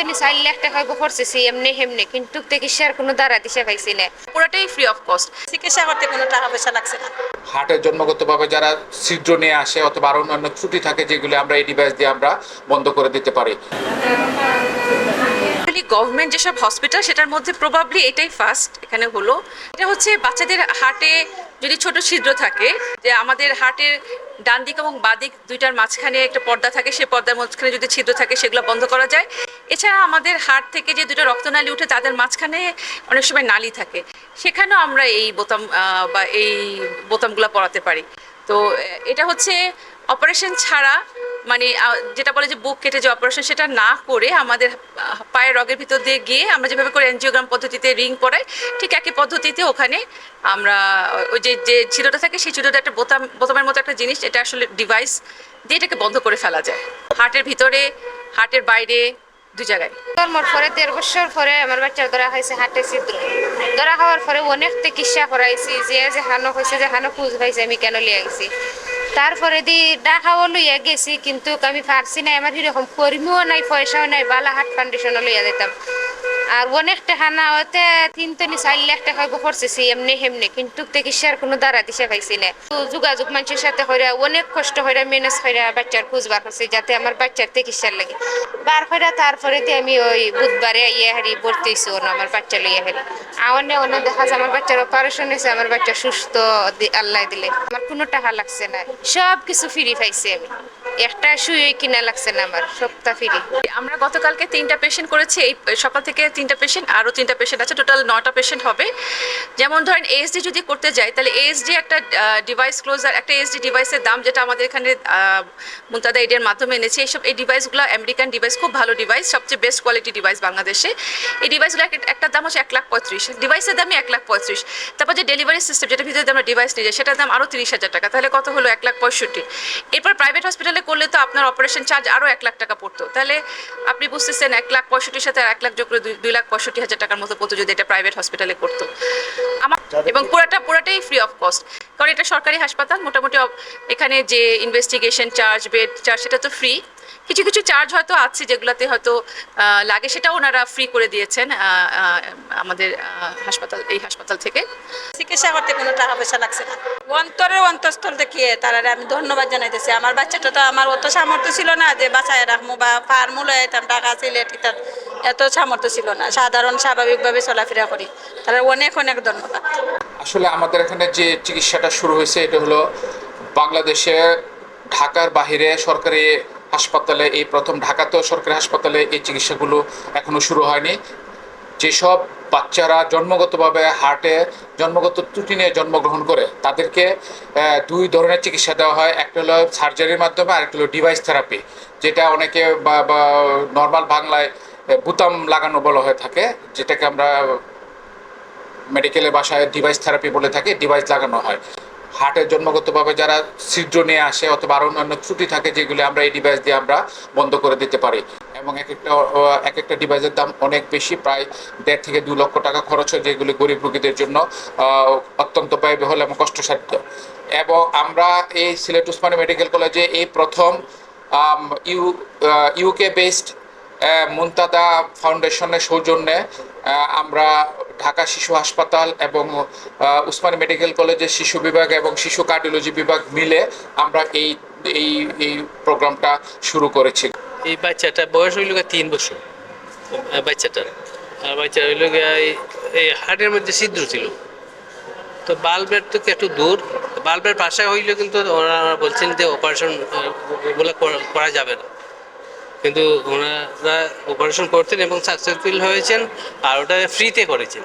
তো নি চার লাখ টাকা খরচেছি এমনি হেমনি। কিন্তু চিকিৎসার কোনো দ্বারা দিশা পাইছি না। পুরোটাই ফ্রি অফ কস্ট চিকিৎসা করতে কোনো টাকা পয়সা লাগছে না। হার্টের জন্মগতভাবে যারা ছিদ্র নিয়ে আসে অথবা আরও অন্যান্য ত্রুটি থাকে যেগুলি আমরা এই ডিভাইস দিয়ে আমরা বন্ধ করে দিতে পারি। গভর্নমেন্ট যেসব হসপিটাল সেটার মধ্যে প্রবাবলি এটাই ফার্স্ট এখানে হলো। এটা হচ্ছে বাচ্চাদের হার্টে যদি ছোট ছিদ্র থাকে যে আমাদের হার্টের ডান দিক এবং বাঁ দিক দুইটার মাঝখানে একটা পর্দা থাকে সেই পর্দার মাঝখানে যদি ছিদ্র থাকে সেগুলো বন্ধ করা যায়। এছাড়া আমাদের হার্ট থেকে যে দুটো রক্তনালী উঠে তাদের মাঝখানে অনেক সময় নালী থাকে, সেখানেও আমরা এই বোতাম বা এই বোতামগুলো পরাতে পারি। তো এটা হচ্ছে অপারেশন ছাড়া মানে যেটা বলে যে বুক কেটে যে অপারেশন সেটা না করে আমাদের পায়ের রগের ভিতর দিয়ে গিয়ে আমরা যেভাবে করে এনজিওগ্রাম পদ্ধতিতে রিং পরাই, ঠিক একই পদ্ধতিতে ওখানে আমরা ওই যে যে ছিদ্রটা থাকে সেই ছিদ্রটা একটা বোতাম, বোতামের মতো একটা জিনিস, এটা আসলে ডিভাইস দিয়ে এটাকে বন্ধ করে ফেলা যায়। হার্টের ভিতরে, হার্টের বাইরে দুই জায়গায়। জন্মর পরে দেড় বছর পরে আমার বাচ্চার ধরা হয়েছে হাটে ছিদ্র ধরা হওয়ার পরে অনেক চিকিৎসা করাইছি যে যে হানো হয়েছে, যে হানো খুঁজ পাইছে আমি কেন লিয়ে গেছি তারপরে দি ডাকাও লইয়া গেছি, কিন্তু আমি পারছি নাই, আমার সেরকম কর্মীও নাই, পয়সাও নাই বালা হাট ফাউন্ডেশনও লইয়া দিতাম আর অনেক টাকা না হতে তিন তনি চার লাখ টাকা খরচেছি, এমনি হেমনি। কিন্তু চিকিৎসার কোনো দ্বারা দিশা পাইছি না। যোগাযোগ মানুষের সাথে হইরা, অনেক কষ্ট হইরা ম্যানেজ হইরা বাচ্চার খোঁজ বার করছি যাতে আমার বাচ্চার চিকিৎসার লাগে। বার হইরা তারপরে আমি ওই বুধবারে ইয়ে হারি ভর্তি হয়েছি ওনো আমার বাচ্চা লইয়া হারি। আওয়ানে অন্য দেখা যায় আমার বাচ্চার অপারেশন হয়েছে আমার বাচ্চা সুস্থ আল্লাহ দিলে। আমার কোনো টাকা লাগছে না। সব কিছু ফ্রি পাইছি আমি। একটা শুয়ে কিনা লাগছে না আমার, সবটা ফ্রি আমরা গতকালকে তিনটা পেশেন্ট করেছি, এই সকাল থেকে তিনটা পেশেন্ট আরও তিনটা পেশেন্ট আছে টোটাল নটা পেশেন্ট হবে। যেমন ধরেন এএসডি যদি করতে যাই, তাহলে এএসডি একটা ডিভাইস ক্লোজার একটা এএসডি ডিভাইসের দাম যেটা আমাদের এখানে মুনতাদা এডের মাধ্যমে এনেছে, এইসব, এই ডিভাইসগুলো আমেরিকান ডিভাইস খুব ভালো ডিভাইস সবচেয়ে বেস্ট কোয়ালিটি ডিভাইস বাংলাদেশে। এই ডিভাইসগুলো একটা দাম হচ্ছে এক লাখ পঁয়ত্রিশ। ডিভাইসের দামই এক লাখ পঁয়ত্রিশ। তারপর যে ডেলিভারি সিস্টেম যেটা ভিতরে আমরা ডিভাইস নিয়ে যাই, সেটার দাম আরও তিরিশ হাজার টাকা। তাহলে কত হলো? এক লাখ পঁয়ষট্টি। এরপর প্রাইভেট হসপিটালে করলে তো আপনার অপারেশন চার্জ আরও এক লাখ টাকা পড়তো। তাহলে আপনি বুঝতেছেন এক লাখ পঁয়ষট্টির সাথে আর এক লাখ যোগ করে দুই- দুই লাখ পঁয়ষট্টি হাজার টাকার মতো পড়তো যদি এটা প্রাইভেট হসপিটালে করতো। আমার এবং পুরাটা পুরাটাই ফ্রি অফ কস্ট কারণ এটা সরকারি হাসপাতাল মোটামুটি এখানে যে ইনভেস্টিগেশন চার্জ বেড চার্জ সেটা তো ফ্রি কিছু কিছু চার্জ হয়তো আছে যেগুলোতে হয়তো লাগে সেটাও ওনারা ফ্রি করে দিয়েছেন আমাদের হাসপাতাল এই হাসপাতাল থেকে। চিকিৎসা করতে কোনো টাকা পয়সা লাগছে না। অন্তরের অন্তঃস্থল দেখিয়ে তারা আমি ধন্যবাদ জানাইতেছি। আমার বাচ্চাটা তো আমার অত সামর্থ্য ছিল না যে বাঁচায় রাখব বা ফার্মু লইতাম টাকা ছিলে ঠিকঠাক এত সামর্থ্য ছিল না। সাধারণ, স্বাভাবিকভাবে চলাফেরা করি। তারা অনেক অনেক ধন্যবাদ। আসলে আমাদের এখানে যে চিকিৎসাটা শুরু হয়েছে, এটা হলো বাংলাদেশে ঢাকার বাহিরে সরকারি হাসপাতালে, এই প্রথম ঢাকাতেও সরকারি হাসপাতালে এই চিকিৎসাগুলো এখনও শুরু হয়নি। যেসব বাচ্চারা জন্মগতভাবে হার্টে জন্মগত ত্রুটি নিয়ে জন্মগ্রহণ করে, তাদেরকে দুই ধরনের চিকিৎসা দেওয়া হয়। একটা হলো সার্জারির মাধ্যমে আর একটা হলো ডিভাইস থেরাপি। যেটা অনেকে বা, নর্মাল বাংলায় বুতাম লাগানো বলা হয়ে থাকে, যেটাকে আমরা মেডিকেলের বাসায় ডিভাইস থেরাপি বলে থাকি ডিভাইস লাগানো হয়। হার্টের জন্মগতভাবে যারা ছিদ্র নিয়ে আসে অথবা আরও অন্যান্য ত্রুটি থাকে, যেগুলি আমরা এই ডিভাইস দিয়ে আমরা বন্ধ করে দিতে পারি। এবং এক একটা এক একটা ডিভাইসের দাম অনেক বেশি, প্রায় দেড় থেকে দু লক্ষ টাকা খরচ হয়, যেগুলি গরিব রোগীদের জন্য অত্যন্ত ব্যয়বহুল এবং কষ্টসাধ্য। এবং আমরা এই সিলেট উসমানী মেডিকেল কলেজে এই প্রথম ইউ ইউকে বেসড মুনতাদা ফাউন্ডেশনের সৌজন্যে আমরা ঢাকা শিশু হাসপাতাল এবং উসমানী মেডিকেল কলেজের শিশু বিভাগ এবং শিশু কার্ডিওলজি বিভাগ মিলে আমরা এই এই এই প্রোগ্রামটা শুরু করেছি। এই বাচ্চাটা বয়স হইল তিন বছর। বাচ্চাটার আর বাচ্চা হইল এই- হার্টের মধ্যে ছিদ্র ছিল। তো বাল্বের তো একটু দূর, বাল্বের পাশে হইলে কিন্তু ওনারা বলছেন যে অপারেশন ওগুলো করা যাবে না। কিন্তু ওনারা অপারেশন করতেন এবং সাকসেসফুল হয়েছেন আর ওটা ফ্রিতে করেছেন।